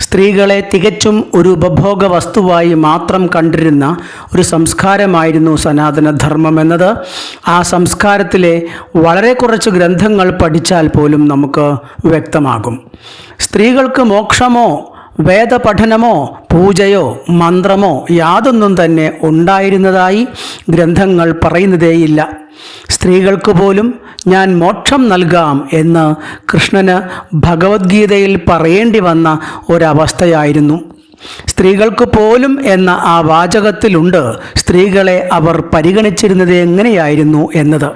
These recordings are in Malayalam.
സ്ത്രീകളെ തികച്ചും ഒരു ഉപഭോഗ വസ്തുവായി മാത്രം കണ്ടിരുന്ന ഒരു സംസ്കാരമായിരുന്നു സനാതനധർമ്മം എന്നത്. ആ സംസ്കാരത്തിലെ വളരെ കുറച്ച് ഗ്രന്ഥങ്ങൾ പഠിച്ചാൽ പോലും നമുക്ക് വ്യക്തമാകും. സ്ത്രീകൾക്ക് മോക്ഷമോ വേദപഠനമോ പൂജയോ മന്ത്രമോ യാതൊന്നും തന്നെ ഉണ്ടായിരുന്നതായി ഗ്രന്ഥങ്ങൾ പറയുന്നതേയില്ല. സ്ത്രീകൾക്ക് പോലും ഞാൻ മോക്ഷം നൽകാം എന്ന് കൃഷ്ണന് ഭഗവത്ഗീതയിൽ പറയേണ്ടി വന്ന ഒരവസ്ഥയായിരുന്നു. സ്ത്രീകൾക്ക് പോലും എന്ന ആ വാചകത്തിലുണ്ട് സ്ത്രീകളെ അവർ പരിഗണിച്ചിരുന്നത് എങ്ങനെയായിരുന്നു എന്നത്.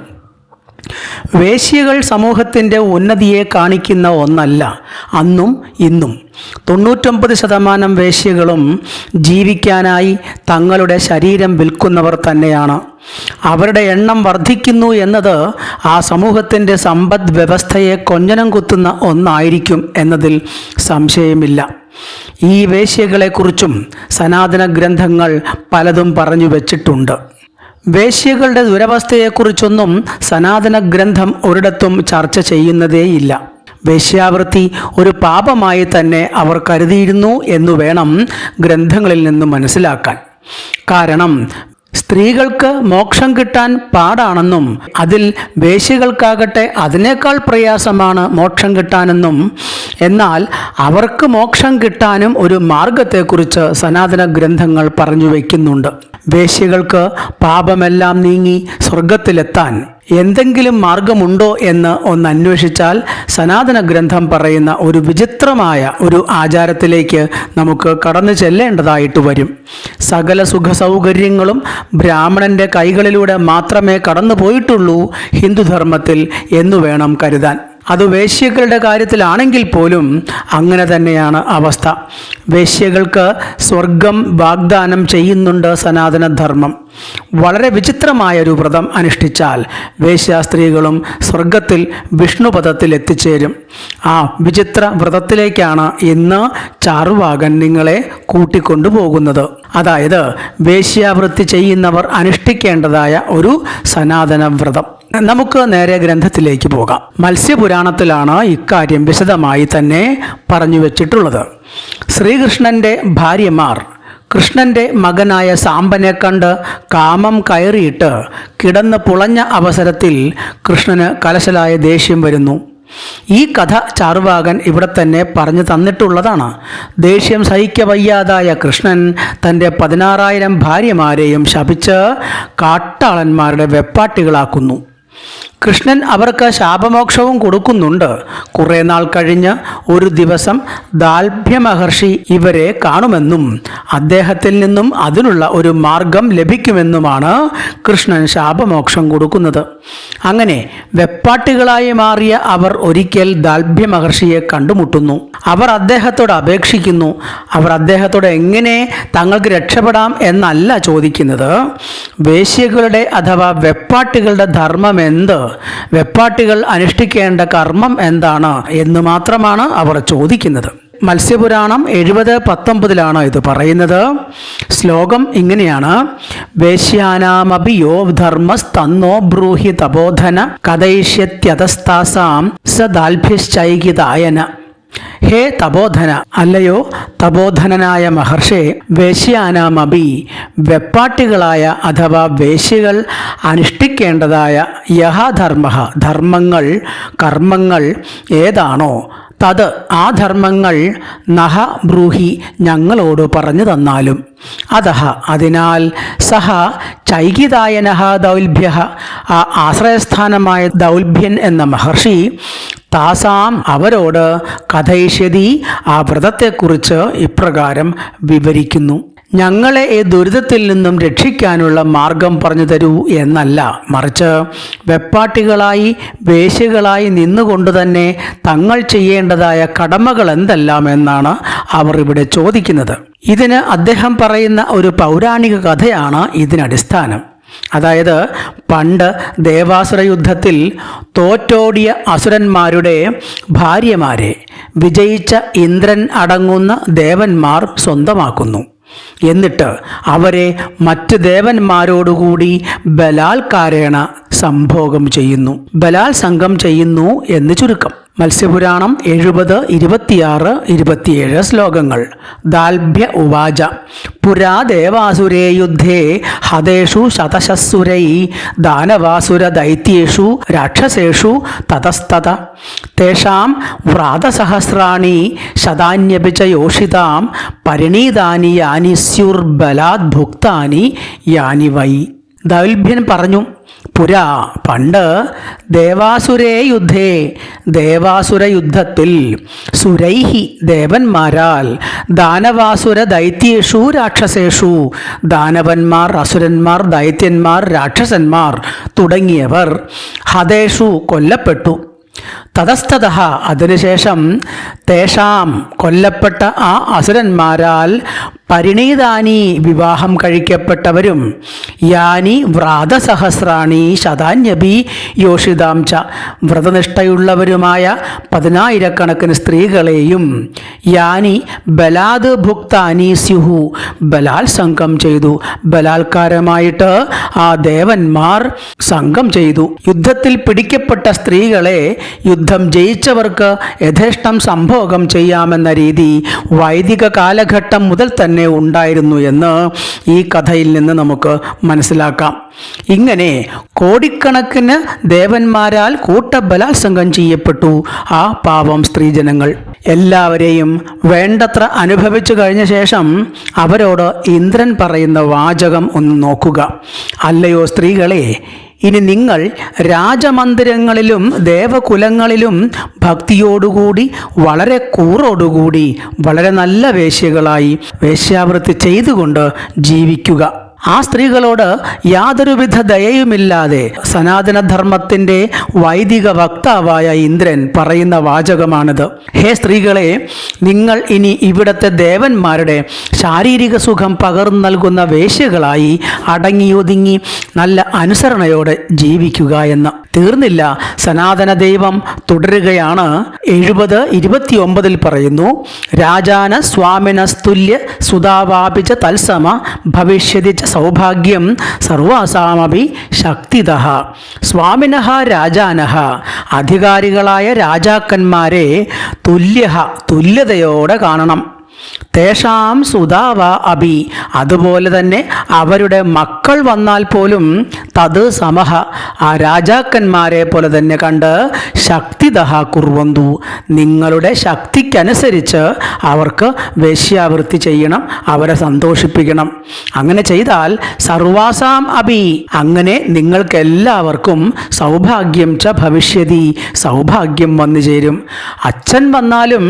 വേശ്യകൾ സമൂഹത്തിന്റെ ഉന്നതിയെ കാണിക്കുന്ന ഒന്നല്ല അന്നും ഇന്നും. തൊണ്ണൂറ്റൊമ്പത് ശതമാനം വേശ്യകളും ജീവിക്കാനായി തങ്ങളുടെ ശരീരം വിൽക്കുന്നവർ തന്നെയാണ്. അവരുടെ എണ്ണം വർദ്ധിക്കുന്നു എന്നത് ആ സമൂഹത്തിന്റെ സമ്പദ് വ്യവസ്ഥയെ കൊഞ്ഞനം കുത്തുന്ന ഒന്നായിരിക്കും എന്നതിൽ സംശയമില്ല. ഈ വേശ്യകളെക്കുറിച്ചും സനാതന ഗ്രന്ഥങ്ങൾ പലതും പറഞ്ഞു വച്ചിട്ടുണ്ട്. വേശ്യകളുടെ ദുരവസ്ഥയെക്കുറിച്ചൊന്നും സനാതന ഗ്രന്ഥം ഒരിടത്തും ചർച്ച ചെയ്യുന്നതേയില്ല വേശ്യാവൃത്തി ഒരു പാപമായി തന്നെ അവർ കരുതിയിരുന്നു എന്നു വേണം ഗ്രന്ഥങ്ങളിൽ നിന്ന് മനസ്സിലാക്കാൻ. കാരണം സ്ത്രീകൾക്ക് മോക്ഷം കിട്ടാൻ പാടാണെന്നും അതിൽ വേശ്യകൾക്കാകട്ടെ അതിനേക്കാൾ പ്രയാസമാണ് മോക്ഷം കിട്ടാനെന്നും എന്നാൽ അവർക്ക് മോക്ഷം കിട്ടാനും ഒരു മാർഗത്തെക്കുറിച്ച് സനാതന ഗ്രന്ഥങ്ങൾ പറഞ്ഞു വയ്ക്കുന്നുണ്ട്. വേശികൾക്ക് പാപമെല്ലാം നീങ്ങി സ്വർഗത്തിലെത്താൻ എന്തെങ്കിലും മാർഗമുണ്ടോ എന്ന് ഒന്ന് അന്വേഷിച്ചാൽ സനാതന ഗ്രന്ഥം പറയുന്ന ഒരു വിചിത്രമായ ഒരു ആചാരത്തിലേക്ക് നമുക്ക് കടന്നു ചെല്ലേണ്ടതായിട്ട് വരും. സകല സുഖ സൗകര്യങ്ങളും ബ്രാഹ്മണന്റെ കൈകളിലൂടെ മാത്രമേ കടന്നു പോയിട്ടുള്ളൂ ഹിന്ദുധർമ്മത്തിൽ എന്നു വേണം കരുതാൻ. അത് വേശ്യകളുടെ കാര്യത്തിലാണെങ്കിൽ പോലും അങ്ങനെ തന്നെയാണ് അവസ്ഥ. വേശ്യകൾക്ക് സ്വർഗം വാഗ്ദാനം ചെയ്യുന്നുണ്ട് സനാതനധർമ്മം. വളരെ വിചിത്രമായ ഒരു വ്രതം അനുഷ്ഠിച്ചാൽ വേശ്യാസ്ത്രീകളും സ്വർഗത്തിൽ വിഷ്ണുപഥത്തിൽ എത്തിച്ചേരും. ആ വിചിത്ര വ്രതത്തിലേക്കാണ് ഇന്ന് ചാറുവാകൻ നിങ്ങളെ കൂട്ടിക്കൊണ്ടുപോകുന്നത്. അതായത് വേശ്യാവൃത്തി ചെയ്യുന്നവർ അനുഷ്ഠിക്കേണ്ടതായ ഒരു സനാതന വ്രതം നമുക്ക് നേരെ ഗ്രന്ഥത്തിലേക്ക് പോകാം. മത്സ്യപുരാണത്തിലാണ് ഇക്കാര്യം വിശദമായി തന്നെ പറഞ്ഞു വച്ചിട്ടുള്ളത്. ശ്രീകൃഷ്ണന്റെ ഭാര്യമാർ കൃഷ്ണന്റെ മകനായ സാമ്പനെ കണ്ട് കാമം കയറിയിട്ട് കിടന്ന് പുളഞ്ഞ അവസരത്തിൽ കൃഷ്ണന് കലശലായ ദേഷ്യം വരുന്നു. ഈ കഥ ചാർവാകൻ ഇവിടെ തന്നെ പറഞ്ഞു തന്നിട്ടുള്ളതാണ്. ദേഷ്യം സഹിക്കവയ്യാതായ കൃഷ്ണൻ തന്റെ പതിനാറായിരം ഭാര്യമാരെയും ശപിച്ച് കാട്ടാളന്മാരുടെ വെപ്പാട്ടികളാക്കുന്നു. കൃഷ്ണൻ അവർക്ക് ശാപമോക്ഷവും കൊടുക്കുന്നുണ്ട്. കുറേ നാൾ കഴിഞ്ഞ് ഒരു ദിവസം ദാൽഭ്യ മഹർഷി ഇവരെ കാണുമെന്നും അദ്ദേഹത്തിൽ നിന്നും അതിനുള്ള ഒരു മാർഗം ലഭിക്കുമെന്നുമാണ് കൃഷ്ണൻ ശാപമോക്ഷം കൊടുക്കുന്നത്. അങ്ങനെ വെപ്പാട്ടികളായി മാറിയ അവർ ഒരിക്കൽ ദാൽഭ്യ മഹർഷിയെ കണ്ടുമുട്ടുന്നു. അവർ അദ്ദേഹത്തോട് അപേക്ഷിക്കുന്നു. അവർ അദ്ദേഹത്തോട് എങ്ങനെ തങ്ങൾക്ക് രക്ഷപ്പെടാം എന്നല്ല ചോദിക്കുന്നത്. വേശ്യകളുടെ അഥവാ വെപ്പാട്ടികളുടെ ധർമ്മം എന്ത്? വെപ്പാട്ടികൾ അനുഷ്ഠിക്കേണ്ട കർമ്മം എന്താണ് എന്ന് മാത്രമാണ് അവർ ചോദിക്കുന്നത്. മത്സ്യപുരാണം എഴുപത് പത്തൊമ്പതിലാണ് ഇത് പറയുന്നത്. ശ്ലോകം ഇങ്ങനെയാണ്. വേശ്യാനാമപി യോ ധർമ്മസ്തന്നോ ബ്രൂഹി തപോധന കഥയിഷ്യത്യതസ്താസാം സദാൽഭ്യശ്ചൈകിതായന ഹേ തപോധന. അല്ലയോ തപോധനനായ മഹർഷേ വേശ്യാനാമബി വെപ്പാട്ടികളായ അഥവാ വേശ്യകൾ അനുഷ്ഠിക്കേണ്ടതായ യഹധർമ്മ ധർമ്മങ്ങൾ കർമ്മങ്ങൾ ഏതാണോ തത് ആ ധർമ്മങ്ങൾ നഹ ബ്രൂഹി ഞങ്ങളോട് പറഞ്ഞു തന്നാലും. അതഹ അതിനാൽ സഹ ചൈകിതായനഹ ദൗൽഭ്യ ആ ആശ്രയസ്ഥാനമായ ദൗൽഭ്യൻ എന്ന മഹർഷി താസാം അവരോട് കഥയിഷ്യതി ആ വ്രതത്തെക്കുറിച്ച് ഇപ്രകാരം വിവരിക്കുന്നു. ഞങ്ങളെ ഈ ദുരിതത്തിൽ നിന്നും രക്ഷിക്കാനുള്ള മാർഗം പറഞ്ഞു തരൂ എന്നല്ല. മറിച്ച് വെപ്പാട്ടികളായി വേശികളായി നിന്നുകൊണ്ട് തന്നെ തങ്ങൾ ചെയ്യേണ്ടതായ കടമകൾ എന്തെല്ലാം എന്നാണ് അവർ ഇവിടെ ചോദിക്കുന്നത്. ഇതിന് അദ്ദേഹം പറയുന്ന ഒരു പൗരാണിക കഥയാണ് ഇതിനടിസ്ഥാനം. അതായത് പണ്ട് ദേവാസുര യുദ്ധത്തിൽ തോറ്റോടിയ അസുരന്മാരുടെ ഭാര്യമാരെ വിജയിച്ച ഇന്ദ്രൻ അടങ്ങുന്ന ദേവന്മാർ സ്വന്തമാക്കുന്നു. എന്നിട്ട് അവരെ മറ്റ് ദേവന്മാരോടുകൂടി ബലാൽക്കാരേണ സംഭോഗം ചെയ്യുന്നു. ബലാത്സംഗം ചെയ്യുന്നു എന്ന് ചുരുക്കം. മത്സ്യപുരാണം എഴുപത് ഇരുപത്തിയാറ് ഇരുപത്തിയേഴ് ശ്ലോകങ്ങൾ. ദാൽഭ്യ ഉവാച. പുരാ ദേവാസുരേ യുദ്ധേ ഹതേഷു ശതശസ്സുരൈ ദാനവാസുര ദൈത്യേഷു രാക്ഷസേഷു തതസ്തത. തേഷാം വ്രാതസഹസ്രാണി ശതാന്യപി ച യോഷിതാം പരിണീതാനി യാനി സ്യുർബലാത് ഭുക്താനി യാനി വൈ. ദൗൽഭ്യൻ പറഞ്ഞു പുരാ. പണ്ട് ദേവാസുരേ യുദ്ധേ ദേവാസുര യുദ്ധത്തിൽ സുരൈഹി ദേവന്മാരാൽ ദാനവാസുര ദൈത്യേഷു രാക്ഷസേഷു ദാനവന്മാർ അസുരന്മാർ ദൈത്യന്മാർ രാക്ഷസന്മാർ തുടങ്ങിയവർ ഹതേഷു കൊല്ലപ്പെട്ടു. തതസ്തത അതിനുശേഷം തേഷാം കൊല്ലപ്പെട്ട ആ അസുരന്മാരാൽ പരിണീതാനി വിവാഹം കഴിക്കപ്പെട്ടവരും യാനി വ്രാതസഹസ്രാണി ശതാന്യബി യോഷിതാംച വ്രതനിഷ്ഠയുള്ളവരുമായ പതിനായിരക്കണക്കിന് സ്ത്രീകളെയും യാനി ബലാത് ഭുക്താനി സ്യുഹു ബലാത്സംഗം ചെയ്തു. ബലാത്കാരമായിട്ട് ആ ദേവന്മാർ സംഘം ചെയ്തു. യുദ്ധത്തിൽ പിടിക്കപ്പെട്ട സ്ത്രീകളെ യുദ്ധം ജയിച്ചവർക്ക് യഥേഷ്ടം സംഭോഗം ചെയ്യാമെന്ന രീതി വൈദിക കാലഘട്ടം മുതൽ തന്നെ ഉണ്ടായിരുന്നു എന്ന് ഈ കഥയിൽ നിന്ന് നമുക്ക് മനസ്സിലാക്കാം. ഇങ്ങനെ കോടിക്കണക്കിന് ദേവന്മാരാൽ കൂട്ടബലാത്സംഗം ചെയ്യപ്പെട്ടു ആ പാവം സ്ത്രീജനങ്ങൾ. എല്ലാവരെയും വേണ്ടത്ര അനുഭവിച്ചു കഴിഞ്ഞ ശേഷം അവരോട് ഇന്ദ്രൻ പറയുന്ന വാചകം ഒന്ന് നോക്കുക. അല്ലയോ സ്ത്രീകളെ ഇനി നിങ്ങൾ രാജമന്ദിരങ്ങളിലും ദേവകുലങ്ങളിലും ഭക്തിയോടുകൂടി വളരെ കൂറോടുകൂടി വളരെ നല്ല വേശ്യകളായി വേശ്യാവൃത്തി ചെയ്തുകൊണ്ട് ജീവിക്കുക. ആ സ്ത്രീകളോട് യാതൊരുവിധ ദയയുമില്ലാതെ സനാതനധർമ്മത്തിന്റെ വൈദിക വക്താവായ ഇന്ദ്രൻ പറയുന്ന വാചകമാണിത്. ഹേ സ്ത്രീകളെ നിങ്ങൾ ഇനി ഇവിടത്തെ ദേവന്മാരുടെ ശാരീരിക സുഖം പകർന്നു നൽകുന്ന വേശ്യകളായി അടങ്ങിയൊതുങ്ങി നല്ല അനുസരണയോടെ ജീവിക്കുക എന്ന്. തീർന്നില്ല സനാതന ദൈവം തുടരുകയാണ്. എഴുപത് ഇരുപത്തിയൊമ്പതിൽ പറയുന്നു രാജാന സ്വാമിന സ്തുല്യ സുതാവാപിച്ച തത്സമ ഭവിഷ്യതി സൗഭാഗ്യം സർവാസാമപി ശക്തിത. സ്വാമിന രാജാന. അധികാരികളായ രാജാക്കന്മാരെ തുല്യ തുല്യതയോടെ കാണണം. തേഷാം സുതാവ അബി അതുപോലെ തന്നെ അവരുടെ മക്കൾ വന്നാൽ പോലും തത് സമഹ. ആ രാജാക്കന്മാരെ പോലെ തന്നെ കണ്ട് ശക്തിദഹ കുർവന്തു. നിങ്ങളുടെ ശക്തിക്കനുസരിച്ച് അവർക്ക് വേശ്യാവൃത്തി ചെയ്യണം അവരെ സന്തോഷിപ്പിക്കണം. അങ്ങനെ ചെയ്താൽ സർവാസാം അബി അങ്ങനെ നിങ്ങൾക്കെല്ലാവർക്കും സൗഭാഗ്യം ച ഭവിഷ്യതി സൗഭാഗ്യം വന്നു ചേരും. അച്ഛൻ വന്നാലും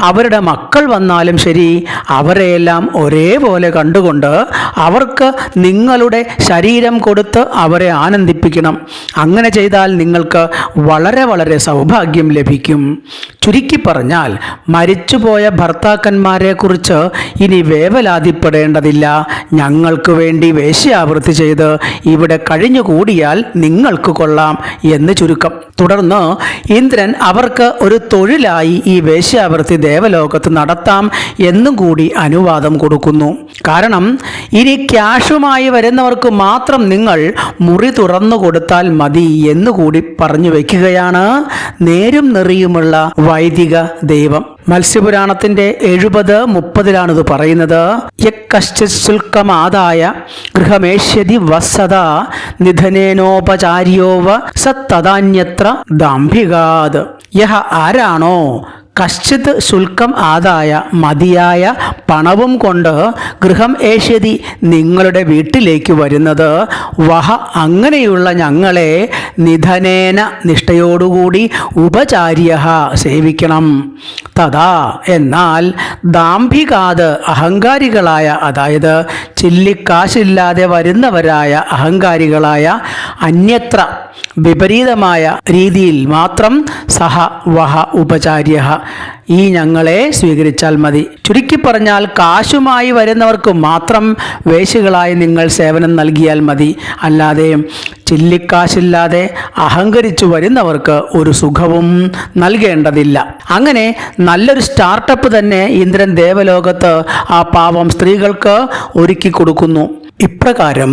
അവരുടെ മക്കൾ വന്നാലും ശരി അവരെയെല്ലാം ഒരേപോലെ കണ്ടുകൊണ്ട് അവർക്ക് നിങ്ങളുടെ ശരീരം കൊടുത്ത് അവരെ ആനന്ദിപ്പിക്കണം. അങ്ങനെ ചെയ്താൽ നിങ്ങൾക്ക് വളരെ വളരെ സൗഭാഗ്യം ലഭിക്കും. ചുരുക്കി പറഞ്ഞാൽ മരിച്ചുപോയ ഭർത്താക്കന്മാരെക്കുറിച്ച് ഇനി വേവലാതിപ്പെടേണ്ടതില്ല. ഞങ്ങൾക്ക് വേണ്ടി വേശ്യാവൃത്തി ചെയ്ത് ഇവിടെ കഴിഞ്ഞുകൂടിയാൽ നിങ്ങൾക്ക് കൊള്ളാം എന്ന് ചുരുക്കം. തുടർന്ന് ഇന്ദ്രൻ അവർക്ക് ഒരു തൊഴിലായി ഈ വേശ്യാവൃത്തി ദേവലോകത്ത് നടത്താം എന്നും കൂടി അനുവാദം കൊടുക്കുന്നു. കാരണം ഇനി ക്യാഷുമായി വരുന്നവർക്ക് മാത്രം നിങ്ങൾ മുറി തുറന്നു കൊടുത്താൽ മതി എന്ന് കൂടി പറഞ്ഞു വയ്ക്കുകയാണ് നേരും നെറിയുമുള്ള വൈദിക ദൈവം. മത്സ്യപുരാണത്തിന്റെ എഴുപത് മുപ്പതിലാണിത് പറയുന്നത്. യക്കശ്ചിത് ശുൽക്കമാദായ ഗൃഹമേഷ്യതി വസത നിധനേനോപചാര്യോവ സത്തദാന്യത്ര ദാംഭികാത്. യഹ ആരാണോ കശ്ചിത് ശുൽക്കം ആദായ മതിയായ പണവും കൊണ്ട് ഗൃഹം ഏഷ്യതി നിങ്ങളുടെ വീട്ടിലേക്ക് വരുന്നത്. വഹ അങ്ങനെയുള്ള ഞങ്ങളെ നിധനേന നിഷ്ഠയോടുകൂടി ഉപചാര്യ സേവിക്കണം. തഥാ എന്നാൽ ദാംഭികാത് അഹങ്കാരികളായ അതായത് ചില്ലിക്കാശില്ലാതെ വരുന്നവരായ അഹങ്കാരികളായ അന്യത്ര വിപരീതമായ രീതിയിൽ മാത്രം സഹ വഹ ഉപചാര്യ ഈ ഞങ്ങളെ സ്വീകരിച്ചാൽ മതി. ചുരുക്കി പറഞ്ഞാൽ കാശുമായി വരുന്നവർക്ക് മാത്രം വേശികളായി നിങ്ങൾ സേവനം നൽകിയാൽ മതി. അല്ലാതെ ചില്ലിക്കാശില്ലാതെ അഹങ്കരിച്ചു വരുന്നവർക്ക് ഒരു സുഖവും നൽകേണ്ടതില്ല. അങ്ങനെ നല്ലൊരു സ്റ്റാർട്ടപ്പ് തന്നെ ഇന്ദ്രൻ ദേവലോകത്ത് ആ പാവം സ്ത്രീകൾക്ക് ഒരുക്കി കൊടുക്കുന്നു. ഇപ്രകാരം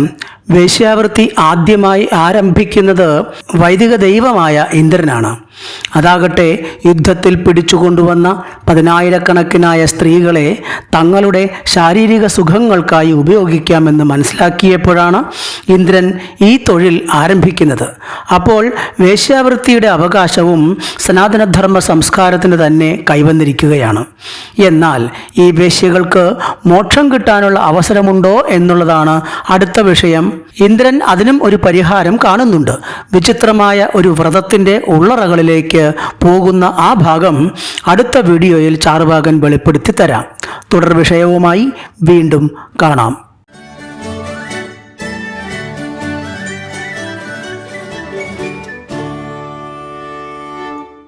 വേശ്യാവൃത്തി ആദ്യമായി ആരംഭിക്കുന്നത് വൈദിക ദൈവമായ ഇന്ദ്രനാണ്. അതാകട്ടെ യുദ്ധത്തിൽ പിടിച്ചുകൊണ്ടുവന്ന പതിനായിരക്കണക്കിനായ സ്ത്രീകളെ തങ്ങളുടെ ശാരീരിക സുഖങ്ങൾക്കായി ഉപയോഗിക്കാമെന്ന് മനസ്സിലാക്കിയപ്പോഴാണ് ഇന്ദ്രൻ ഈ തൊഴിൽ ആരംഭിക്കുന്നത്. അപ്പോൾ വേശ്യാവൃത്തിയുടെ അവകാശവും സനാതനധർമ്മ സംസ്കാരത്തിന് തന്നെ കൈവന്നിരിക്കുകയാണ്. എന്നാൽ ഈ വേശ്യകൾക്ക് മോക്ഷം കിട്ടാനുള്ള അവസരമുണ്ടോ എന്നുള്ളതാണ് അടുത്ത വിഷയം. ഇന്ദ്രൻ അതിനും ഒരു പരിഹാരം കാണുന്നുണ്ട്. വിചിത്രമായ ഒരു വ്രതത്തിന്റെ ഉള്ളറകളിലേക്ക് പോകുന്ന ആ ഭാഗം അടുത്ത വീഡിയോയിൽ ചാർവാകൻ വെളിപ്പെടുത്തി തരാം. തുടർ വിഷയവുമായി വീണ്ടും കാണാം.